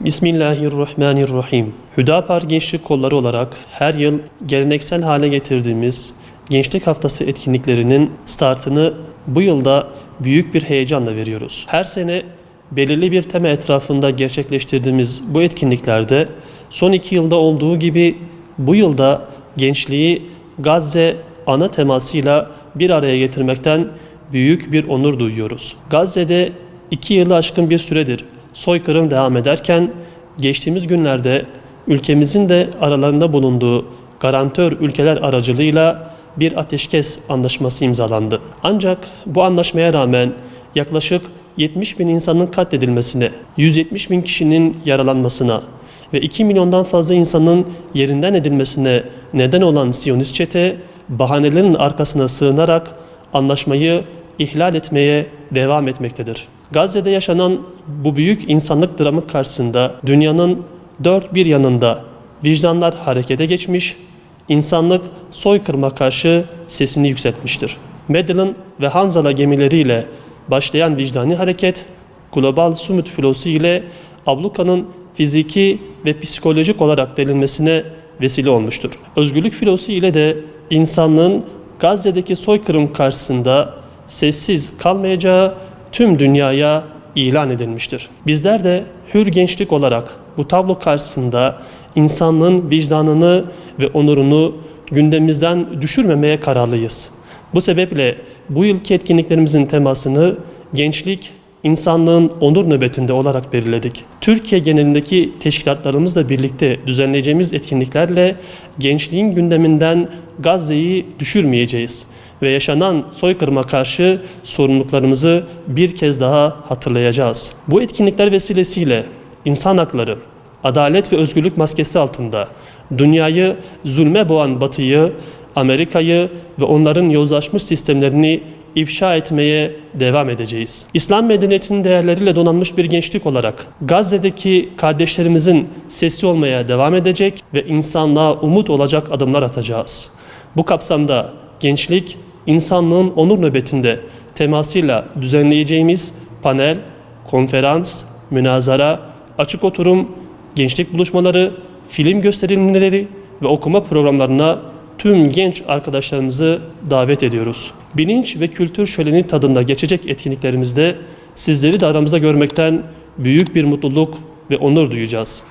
Bismillahirrahmanirrahim. Hüdapar Gençlik Kolları olarak her yıl geleneksel hale getirdiğimiz Gençlik Haftası etkinliklerinin startını bu yılda büyük bir heyecanla veriyoruz. Her sene belirli bir tema etrafında gerçekleştirdiğimiz bu etkinliklerde son iki yılda olduğu gibi bu yılda gençliği Gazze ana temasıyla bir araya getirmekten büyük bir onur duyuyoruz. Gazze'de iki yılı aşkın bir süredir soykırım devam ederken geçtiğimiz günlerde ülkemizin de aralarında bulunduğu garantör ülkeler aracılığıyla bir ateşkes anlaşması imzalandı. Ancak bu anlaşmaya rağmen yaklaşık 70 bin insanın katledilmesine, 170 bin kişinin yaralanmasına ve 2 milyondan fazla insanın yerinden edilmesine neden olan Siyonist çete bahanelerin arkasına sığınarak anlaşmayı ihlal etmeye devam etmektedir. Gazze'de yaşanan bu büyük insanlık dramı karşısında dünyanın dört bir yanında vicdanlar harekete geçmiş, insanlık soykırıma karşı sesini yükseltmiştir. Magellan ve Hanzala gemileriyle başlayan vicdani hareket, global sumut filosu ile abluka'nın fiziki ve psikolojik olarak delinmesine vesile olmuştur. Özgürlük filosu ile de insanlığın Gazze'deki soykırım karşısında sessiz kalmayacağı tüm dünyaya ilan edilmiştir. Bizler de hür gençlik olarak bu tablo karşısında insanlığın vicdanını ve onurunu gündemimizden düşürmemeye kararlıyız. Bu sebeple bu yılki etkinliklerimizin temasını gençlik, insanlığın onur nöbetinde olarak belirledik. Türkiye genelindeki teşkilatlarımızla birlikte düzenleyeceğimiz etkinliklerle gençliğin gündeminden Gazze'yi düşürmeyeceğiz ve yaşanan soykırıma karşı sorumluluklarımızı bir kez daha hatırlayacağız. Bu etkinlikler vesilesiyle insan hakları, adalet ve özgürlük maskesi altında dünyayı zulme boğan Batı'yı, Amerika'yı ve onların yozlaşmış sistemlerini ifşa etmeye devam edeceğiz. İslam medeniyetinin değerleriyle donanmış bir gençlik olarak Gazze'deki kardeşlerimizin sesi olmaya devam edecek ve insanlığa umut olacak adımlar atacağız. Bu kapsamda gençlik insanlığın onur nöbetinde temasıyla düzenleyeceğimiz panel, konferans, münazara, açık oturum, gençlik buluşmaları, film gösterimleri ve okuma programlarına tüm genç arkadaşlarımızı davet ediyoruz. Bilinç ve kültür şöleni tadında geçecek etkinliklerimizde sizleri de aramızda görmekten büyük bir mutluluk ve onur duyacağız.